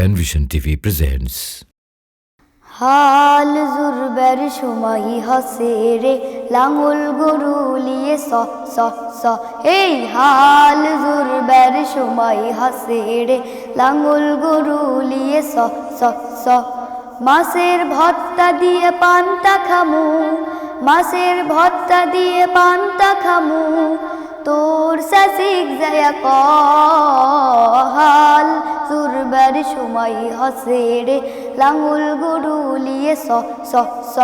Penvision TV presents হাল জুরবের সময় হাসে রে, লাঙল গরু লিয়ে স স স। এই হাল জুরবের সময় হাসে রে, লাঙল গরু লিয়ে স স স। মাছের ভত্তা দিয়ে পান্তা খামু, মাছের ভত্তা দিয়ে পান্তা খামু, তোর সাসিক যায় কহাল জুরবার সময় হসে রে। লাঙুল গরু লিয়ে স স স।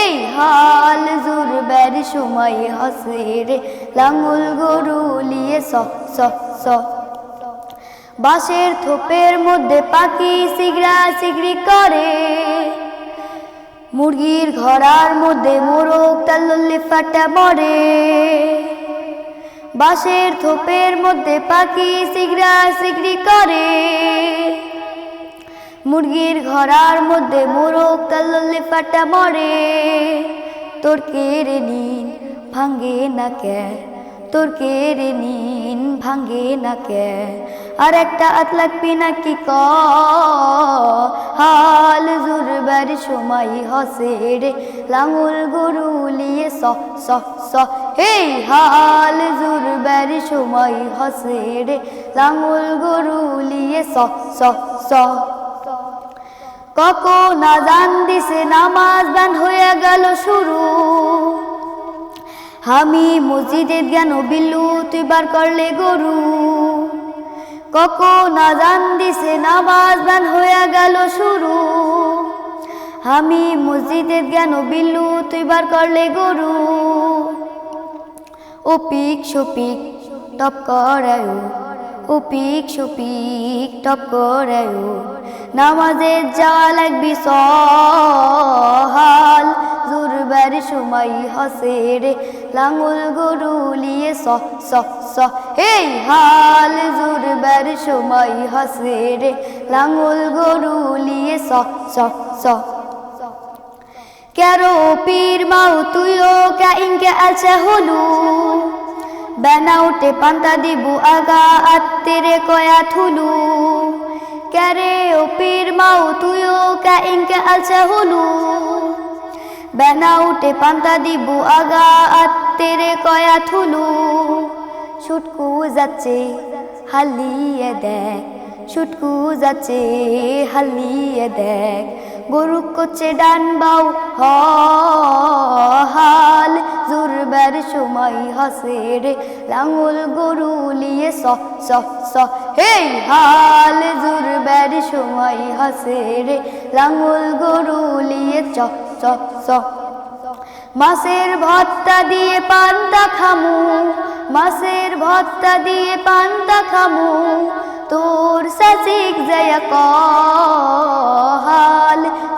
এই হাল জুরবার সময় হসে রে। লাঙুল গরু লিয়ে স স স। বাঁশের থোপের মধ্যে পাখি সিগড়া সিগড়ি করে। মুরগির ঘরার মধ্যে মোরগ তাল্লি ফাটা মরে। বাঁশের থোপের মধ্যে পাখি সিগড়া সিগড়ি করে। মুরগির ঘরার মধ্যে মোরগ তাল্লি ফাটা মরে। তোর কেড়ে নিন ভাঙ্গে না কে? তোর কেড়ে নিন ভাঙ্গে না কে? আর একটা আত লাগবি নাকি ক? হাল জুরবার সময় হসে রে, লাঙুল গরু লিয়ে স স স। হে হাল জুরবার সময় হসে রে, লাঙুল গরু লিয়ে স স স। কখন আজান দিছে, নামাজ বান হয়ে গেল শুরু। আমি মসজিদের জ্ঞান বিল্লু তুই বার করলে গরু। কখন আজান দিছে, নামাজ বান হয়ে গেল শুরু। আমি মসজিদের জ্ঞান বিল্লু তুই বার করলে গরু। ও পিক সপিক টপ করায় ও পিক সপিক টপ করায়। নামাজের যাওয়া লাগবি জুরবার সময় হসে রে। লাঙুল গরু লিয়ে স স স। এই হাল জুরবার সময় হসে রে। লাঙুল গরু লিয়ে স স স। কেরো পীর মাও তুইও কে ইনকে আছে হলু বেনাউটে পান্তা দিবু আগা আত্মেরে কয়া থুলু ক্যারে ও পীর মাও তুইও কে ইনকে আছে হলু বেনাউটে পান্তা দিবু আগা আত্মেরে কয়া থুলু। ছুটকু যাচ্ছে, হালিয়ে দেখ। ছুটকু যাচ্ছে, হালিয়ে দেখ। গরু করছে ডান বাউ হাল। জুরবার সময় হাসে রে, লাঙুল গরু লিয়ে স স স। হে হাল। জুরবার সময় হাসে রে, লাঙুল গরু লিয়ে চ চ মাছের ভত্তা দিয়ে পান্তা খামু, মাছের ভত্তা দিয়ে পান্তা খামু, তোর সাসিক জয় কহাল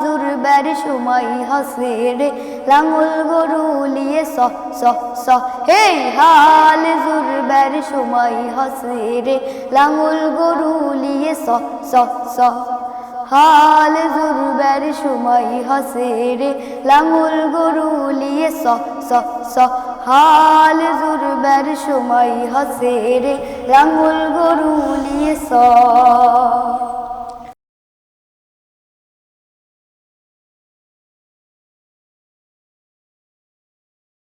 জুরবার সময় হাসে রে লাঙুল গরু লিয়ে স স স, হে হাল জুরবার সময় হাসে রে লাঙুল গরু লিয়ে স স স। হাল জুরবার সময় হাসে রে, লাঙুল গরু লিয়ে স স স। হাল জুরবার সময় হসে রে, লাঙুল গরুলিয়ে স।